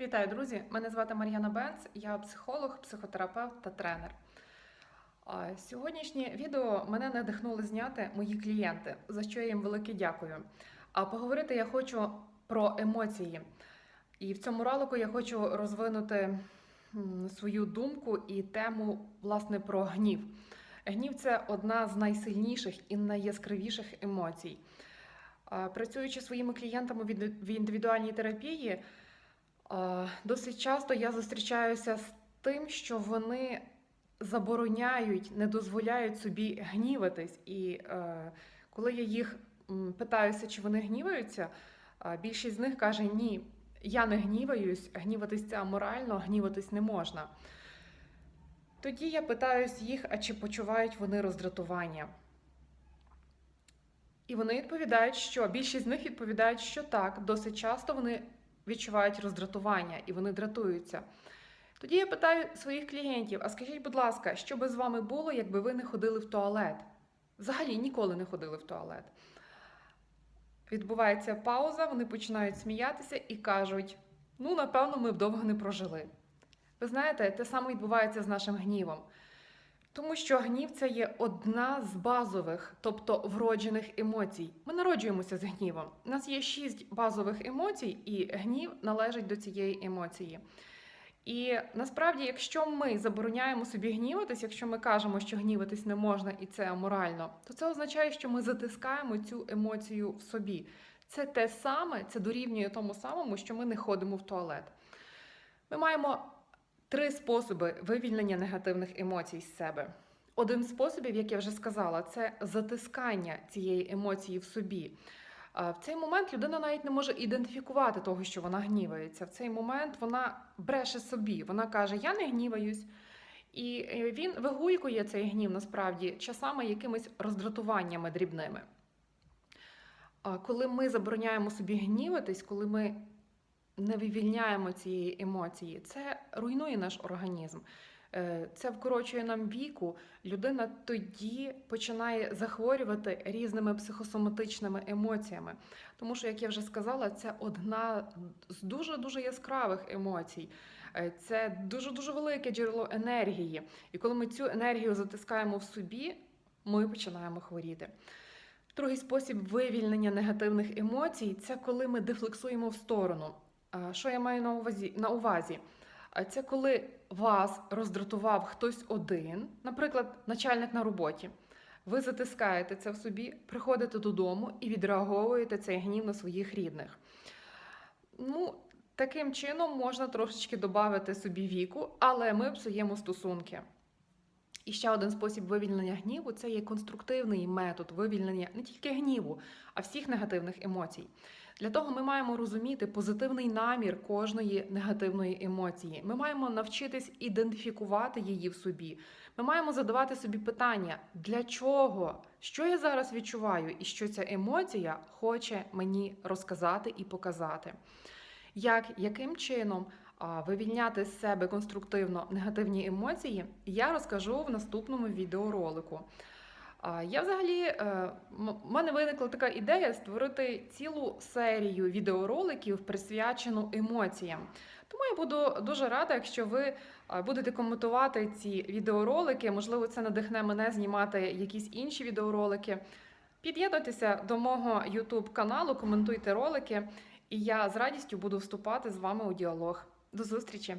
Вітаю, друзі! Мене звати Мар'яна Бенц, я психолог, психотерапевт та тренер. Сьогоднішнє відео мене надихнули зняти мої клієнти, за що я їм велике дякую. А поговорити я хочу про емоції. І в цьому ролику я хочу розвинути свою думку і тему власне про гнів. Гнів це одна з найсильніших і найяскравіших емоцій. Працюючи своїми клієнтами в індивідуальній терапії, Досить часто я зустрічаюся з тим, що вони забороняють, не дозволяють собі гніватись. І е, коли я їх питаюся, чи вони гніваються, більшість з них каже: ні, я не гніваюсь, гніватись це аморально, гніватись не можна. Тоді я питаюсь їх, а чи почувають вони роздратування. І вони відповідають, що більшість з них відповідають, що так, досить часто вони відчувають роздратування і вони дратуються. Тоді я питаю своїх клієнтів: а скажіть, будь ласка, що би з вами було, якби ви не ходили в туалет? Взагалі ніколи не ходили в туалет. Відбувається пауза, вони починають сміятися і кажуть: ну, напевно, ми б довго не прожили. Ви знаєте, те саме відбувається з нашим гнівом. Тому що гнів це є одна з базових, тобто вроджених емоцій. Ми народжуємося з гнівом. У нас є шість базових емоцій, і гнів належить до цієї емоції. І насправді, якщо ми забороняємо собі гніватись, якщо ми кажемо, що гніватись не можна і це аморально, то це означає, що ми затискаємо цю емоцію в собі. Це те саме, це дорівнює тому самому, що ми не ходимо в туалет. Ми маємо три способи вивільнення негативних емоцій з себе. Один з способів, як я вже сказала, це затискання цієї емоції в собі. В цей момент людина навіть не може ідентифікувати того, що вона гнівається. В цей момент вона бреше собі. Вона каже: Я не гніваюсь. І е, він вигулькує цей гнів насправді часами якимись роздратуваннями дрібними. Коли ми забороняємо собі гніватись, коли ми не вивільняємо цієї емоції, це руйнує наш організм. Е, Це вкорочує нам віку. Людина тоді починає захворювати різними психосоматичними емоціями. Тому що, як я вже сказала, це одна з дуже дуже яскравих емоцій. Е, Це дуже дуже велике джерело енергії. І коли ми цю енергію затискаємо в собі, ми починаємо хворіти. Другий спосіб вивільнення негативних емоцій це коли ми дефлексуємо в сторону. А Що я маю на увазі? На увазі? А Це коли вас роздратував хтось один, наприклад, начальник на роботі. Ви затискаєте це в собі, приходите додому і відреаговуєте цей гнів на своїх рідних. Ну, таким чином можна трошечки додати собі віку, але ми псуємо стосунки. І ще один спосіб вивільнення гніву це є конструктивний метод вивільнення не тільки гніву, а всіх негативних емоцій. Для того ми маємо розуміти позитивний намір кожної негативної емоції. Ми маємо навчитись ідентифікувати її в собі. Ми маємо задавати собі питання, для чого, що я зараз відчуваю, і що ця емоція хоче мені розказати і показати. Як, яким чином вивільняти з себе конструктивно негативні емоції, я розкажу в наступному відеоролику. Я взагалі е, в мене виникла така ідея створити цілу серію відеороликів, присвячену емоціям. Тому я буду дуже рада, якщо ви будете коментувати ці відеоролики. Можливо, це надихне мене знімати якісь інші відеоролики. Під'єднуйтеся до мого YouTube каналу, коментуйте ролики, і я з радістю буду вступати з вами у діалог. До зустрічі!